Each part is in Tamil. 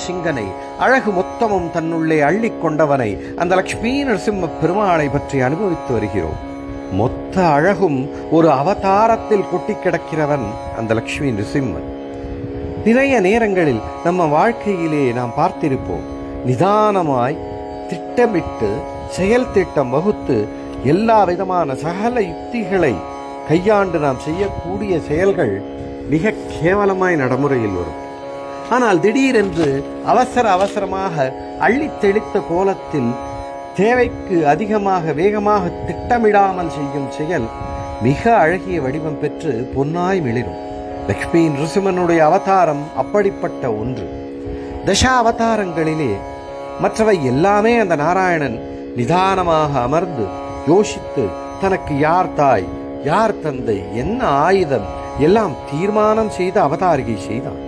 சிங்கனை. அழகு மொத்தமும் தன்னுள்ளே அள்ளிக் கொண்டவனை அந்த லக்ஷ்மி நரசிம்ம பெருமாளை பற்றி அனுபவித்து வருகிறோம். மொத்த அழகும் ஒரு அவதாரத்தில் கொட்டி கிடக்கிறவன் அந்த லக்ஷ்மி நரசிம்மன். நிறைய நேரங்களில் நம்ம வாழ்க்கையிலே நாம் பார்த்திருப்போம். நிதானமாய் திட்டமிட்டு செயல் திட்டம் வகுத்து எல்லா விதமான சகல யுக்திகளை கையாண்டு நாம் செய்யக்கூடிய செயல்கள் மிக கேவலமாய் நடைமுறையில் வரும். ஆனால் திடீரென்று அவசர அவசரமாக அள்ளித் தெளித்த கோலத்தில் தேவைக்கு அதிகமாக வேகமாக திட்டமிடாமல் செய்யும் செயல் மிக அழகிய வடிவம் பெற்று பொன்னாய் மிளிரும். லக்ஷ்மி நரசிம்மனுடைய அவதாரம் அப்படிப்பட்ட ஒன்று. தசா அவதாரங்களிலே மற்றவை எல்லாமே அந்த நாராயணன் நிதானமாக அமர்ந்து யோசித்து தனக்கு யார் தாய் யார் தந்தை என்ன ஆயுதம் எல்லாம் தீர்மானம் செய்து அவதாரிகை செய்தான்.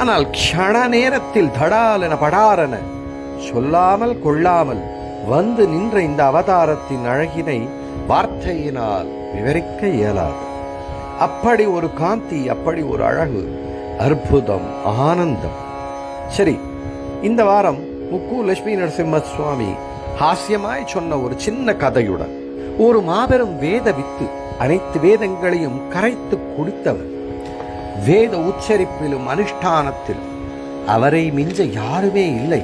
ஆனால் க்ஷண நேரத்தில் தடாலென படாரென சொல்லாமல் கொள்ளாமல் வந்து நின்ற இந்த அவதாரத்தின் அழகினை வார்த்தையினால் விவரிக்க இயலாது. அப்படி ஒரு காந்தி அப்படி ஒரு அழகு அற்புதம் ஆனந்தம். சரி இந்த வாரம் முக்கு லட்சுமி நரசிம்ம சுவாமி ஹாஸ்யமாய் சொன்ன ஒரு சின்ன கதையுடன் ஒரு மாபெரும் வேத வித்து அனைத்து வேதங்களையும் கரைத்து குடித்தவர். வேத உச்சரிப்பிலும் அனுஷ்டானத்திலும். அவரை மிஞ்ச யாருமே இல்லை.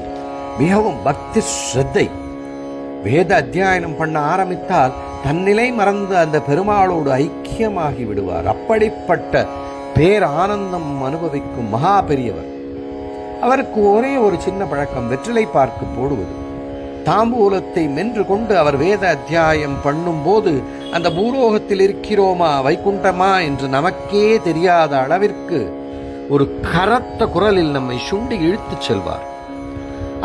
மிகவும் பக்தி ஸ்ரத்தை. வேத அத்தியாயனம் பண்ண ஆரம்பித்தால் தன்னிலை மறந்து அந்த பெருமாளோடு ஐக்கியமாகி விடுவார். அப்படிப்பட்ட பேரானந்தம் அனுபவிக்கும் மகா பெரியவர். அவருக்கு ஒரே ஒரு சின்ன பழக்கம் வெற்றிலை பார்க்கு போடுவது. தாம்பூலத்தை மென்று கொண்டு அவர் வேத அத்தியாயம் பண்ணும்போது அந்த பூலோகத்தில் இருக்கிறோமா வைகுண்டமா என்று நமக்கே தெரியாத அளவிற்கு ஒரு கரத்த குரலில் நம்மை சுண்டி இழுத்துச் செல்வார்.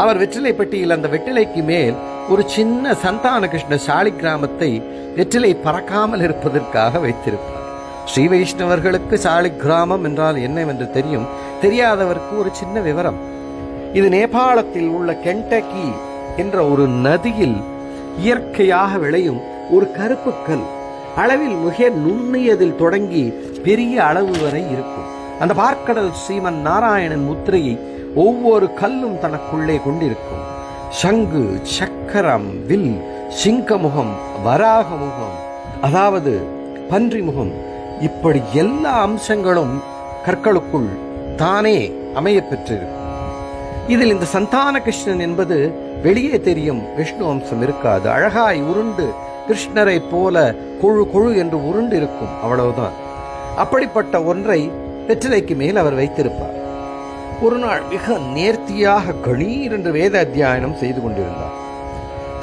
அவர் வெற்றிலை பெட்டியில் அந்த வெற்றிலைக்கு மேல் ஒரு சின்ன சந்தான கிருஷ்ண சாலி கிராமத்தை வெற்றிலை பறக்காமல் இருப்பதற்காக வைத்திருப்பார். ஸ்ரீ வைஷ்ணவர்களுக்கு சாலி கிராமம் என்றால் என்னவென்று தெரியும் தெரியாதவருக்கு ஒரு சின்ன விவரம். இது நேபாளத்தில் உள்ள கெண்டகி என்ற ஒரு நதியில் இயற்கையாக விளையும் ஒரு கருப்பு கல். அளவில் மிக நுண்ணியதில் தொடங்கி பெரிய அளவு வரை இருக்கும். அந்த பார்க்கடல் ஸ்ரீமன் நாராயணன் முத்திரையை ஒவ்வொரு கல்லும் தனக்குள்ளே கொண்டிருக்கும். சங்கு சக்கரம் வில் சிங்கமுகம் வராக முகம் அதாவது பன்றி முகம் இப்படி எல்லா அம்சங்களும் கற்களுக்குள் தானே அமைய பெற்றிருக்கும். இதில் இந்த சந்தான கிருஷ்ணன் என்பது வெளியே தெரியும் விஷ்ணு அம்சம் இருக்காது. அழகாய் உருண்டு கிருஷ்ணரை போல கொழு கொழு என்று உருண்டு இருக்கும் அவ்வளவுதான். அப்படிப்பட்ட ஒன்றை வெற்றிலைக்கு மேல் அவர் வைத்திருப்பார். ஒரு நாள் மிக நேர்த்தியாக கணீர் என்று வேத அத்தியாயனம் செய்து கொண்டிருந்தார்.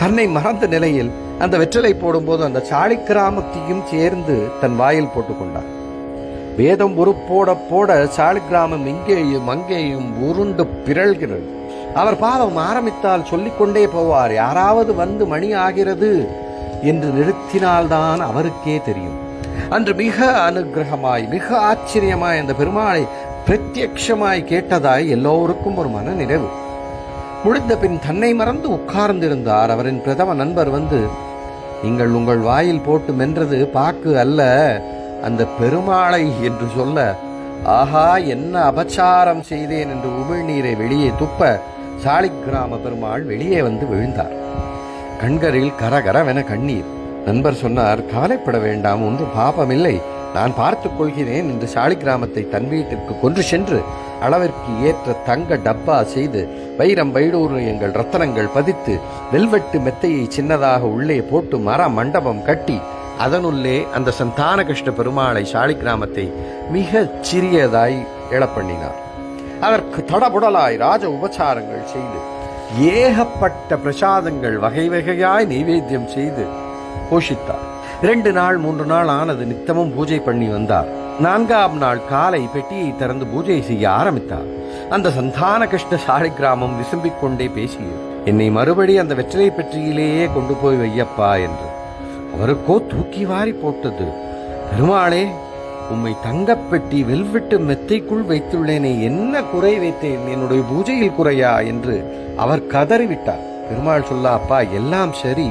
தன்னை மறந்த நிலையில் அந்த வெற்றிலை போடும்போது அந்த சாளி கிராமத்தையும் சேர்ந்து தன் வாயில் போட்டுக்கொண்டார் வேதம் ஒரு போட போட சாளி கிராமம் இங்கேயும் அங்கேயும் உருண்டு பிறழ்கிறது. அவர் பாவம் ஆரம்பித்தால் சொல்லிக்கொண்டே போவார். யாராவது வந்து மணி ஆகிறது என்று நிறுத்தினால்தான் அவருக்கே தெரியும். அன்று மிக அனுகிரகமாய் மிக ஆச்சரியமாய் அந்த பெருமாளை பிரத்யக்ஷமாய் கேட்டதாய் எல்லோருக்கும் ஒரு மன நிறைவு. முடிந்த பின் தன்னை மறந்து உட்கார்ந்திருந்தார். அவரின் பிரதம நண்பர் வந்து நீங்கள் உங்கள் வாயில் போட்டு மென்றது பாக்கு அல்ல அந்த பெருமாளை என்று சொல்ல ஆஹா என்ன அபச்சாரம் செய்தேன் என்று உமிழ்நீரை வெளியே துப்ப சாலிக்கிராம பெருமாள் வெளியே வந்து விழுந்தார். கண்கரில் கரகரவென கண்ணீர். நண்பர் சொன்னார் கவலைப்பட வேண்டாம் ஒன்று பாபமில்லை. நான் பார்த்து கொள்கிறேன் என்று சாலிகிராமத்தை தன் வீட்டிற்கு கொன்று சென்று அளவிற்கு ஏற்ற தங்க டப்பா செய்து வைரம் வைடூரியங்கள் ரத்தனங்கள் பதித்து வெல்வெட்டு மெத்தையை சின்னதாக உள்ளே போட்டு மர மண்டபம் கட்டி அதனுள்ளே அந்த சந்தான கிருஷ்ண பெருமாளை சாலிகிராமத்தை மிகச் சிறியதாய் எழப்பண்ணினார் அதற்கு தடபுடலாய் ராஜ உபச்சாரங்கள் செய்து ஏகப்பட்ட பிரசாதங்கள் வகை வகையாய் நைவேத்தியம் செய்து போஷித்தார். இரண்டு நாள் மூன்று நாள் ஆனது நித்தமும் பூஜை பண்ணி வந்தார். நான்காம் நாள் காலை பெட்டியை திறந்து பூஜை செய்ய ஆரம்பித்தார். அந்த சந்தான கிருஷ்ண சாலை கிராமம் விசும்பிக் கொண்டே பேசியது. என்னை மறுபடி அந்த வெற்றிலை பெட்டியிலேயே கொண்டு போய் வையப்பா என்று அவருக்கோ தூக்கி வாரி போட்டது. பெருமாளே உம்மை தங்கப்பெட்டி வெல்வெட்டு மெத்தைக்குள் வைத்துள்ளேனே என்ன குறை வைத்தேன்? என்னுடைய பூஜையில் குறையா? என்று அவர் கதறிவிட்டார். பெருமாள் சொல்லா அப்பா எல்லாம் சரி.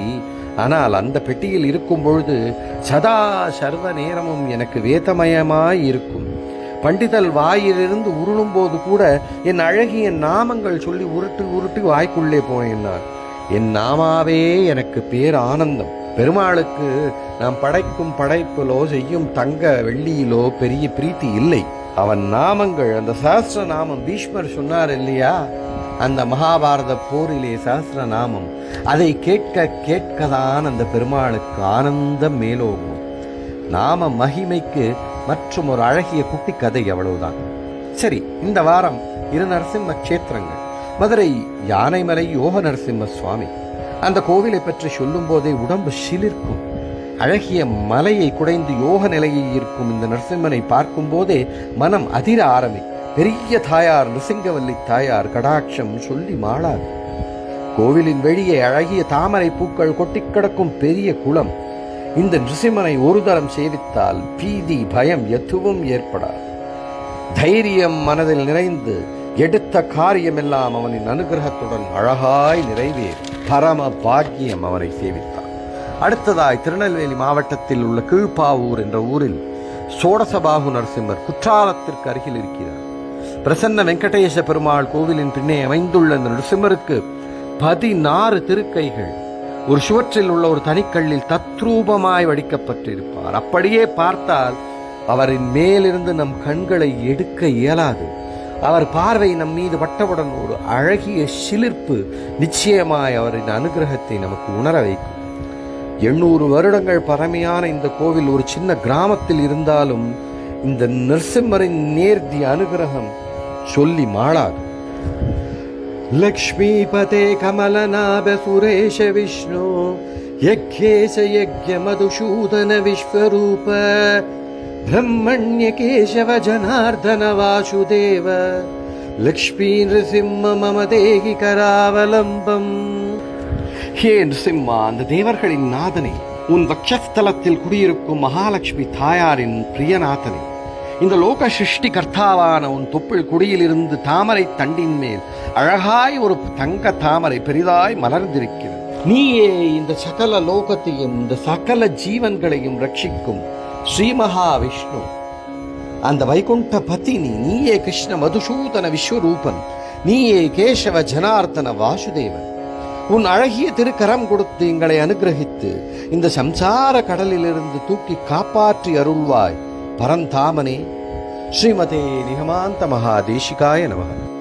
ஆனால் அந்த பெட்டியில் இருக்கும் பொழுது சதா சர்வ நேரமும் எனக்கு வேதமயமாய் இருக்கும். பண்டிதல் வாயிலிருந்து உருளும்போது கூட என் அழகிய நாமங்கள் சொல்லி உருட்டு உருட்டி வாய்க்குள்ளே போனேன் என் நாமாவே எனக்கு பேர் ஆனந்தம். பெருமாளுக்கு நாம் படைக்கும் படைப்பிலோ செய்யும் தங்க வெள்ளியிலோ பெரிய பிரீத்தி இல்லை. அவன் நாமங்கள் அந்த சஹஸ்ர நாமம் பீஷ்மர் சொன்னார் இல்லையா? அந்த மகாபாரத போரிலே சஹஸ்ர நாமம் அதை கேட்க கேட்கதான் அந்த பெருமாளுக்கு ஆனந்தம் மேலோகும் நாம மகிமைக்கு மற்றும் ஒரு அழகிய குட்டி கதை அவ்வளவுதான் சரி இந்த வாரம் இரு நரசிம்ம கஷேத்திரங்கள். மதுரை யானைமலை யோக நரசிம்ம சுவாமி. அந்த கோவிலை பற்றி சொல்லும் போதே உடம்பு சிலிர்க்கும். அழகிய மலையை குடைந்து யோக நிலையில் இருக்கும் இந்த நரசிம்மனை பார்க்கும் போதே மனம் அதிர ஆரம்பி. பெரிய தாயார் நிருசிங்கவல்லி தாயார் கடாட்சம் சொல்லி மாளாது. கோவிலின் வெளியே அழகிய தாமரை பூக்கள் கொட்டிக் கிடக்கும் பெரிய குளம். இந்த நிருசிம்மனை ஒரு தரம் சேவித்தால் பீதி பயம் எதுவும் ஏற்படாது. தைரியம் மனதில் நிறைந்து எடுத்த காரியமெல்லாம் அவனின் அனுகிரகத்துடன் அழகாய் நிறைவேறி பரம பாக்கியம் அவனை சேவித்தான். அடுத்ததாய் திருநெல்வேலி மாவட்டத்தில் உள்ள கீழ்ப்பாவூர் என்ற ஊரில் சோடசபாகு நரசிம்மர் குற்றாலத்திற்கு அருகில் இருக்கிறார். பிரசன்ன வெங்கடேச பெருமாள் கோவிலின் பின்னே அமைந்துள்ள இந்த நரசிம்மருக்கு பதினாறு திருக்கைகள். ஒரு சுவற்றில் உள்ள ஒரு தனிக்கல்லில் தத்ரூபமாய் வடிக்கப்பட்டிருப்பார். அப்படியே பார்த்தால் அவரின் மேலிருந்து நம் கண்களை எடுக்க இயலாது. அவர் பார்வை நம் மீது பட்டவுடன் ஒரு அழகிய சிலிர்ப்பு நிச்சயமாய் அவரின் அனுகிரகத்தை நமக்கு உணர வைக்கும். எண்ணூறு வருடங்கள் பழமையான இந்த கோவில் ஒரு சின்ன கிராமத்தில் இருந்தாலும் இந்த நரசிம்மரின் நேர்த்தி அனுகிரகம் சொல்லி மாளாது. லக்ஷ்மிபதே கமலநாப சுரேஷ விஷ்ணு யக்ஷேஷ யஜ்ய மதுசூதன விஸ்வரூப ब्रह्मण्य केशव जनार्दन वासुदेव लक्ष्मी नृसिंह मम देहि करावलम्बम् ஹே சிம்மா அந்த தேவர்களின் நாதனே உன் வக்ஷஸ்தலத்தில் குடியிருக்கும் மகாலட்சுமி தாயாரின் பிரியநாதனே இந்த லோக சிருஷ்டி கர்த்தாவான உன் தொப்புள் குடியிலிருந்து தாமரை தண்டின் மேல் அழகாய் ஒரு தங்க தாமரை பெரிதாய் மலர்ந்திருக்கிறது நீயே இந்த சகல லோகத்தையும் இந்த சகல ஜீவன்களையும் ரட்சிக்கும் ஸ்ரீ மகாவிஷ்ணு அந்த வைகுண்ட பத்தினி நீயே கிருஷ்ண மதுசூதன விஸ்வரூபன் நீயே கேசவ ஜனார்த்தன வாசுதேவன். உன் அழகிய திருக்கரம் கொடுத்து எங்களை அனுகிரகித்து இந்த சம்சார கடலிலிருந்து தூக்கி காப்பாற்றி அருள்வாய் பரந்தாமனே. ஸ்ரீமதே நிகமாந்த மகாதேசிகாய நமகன்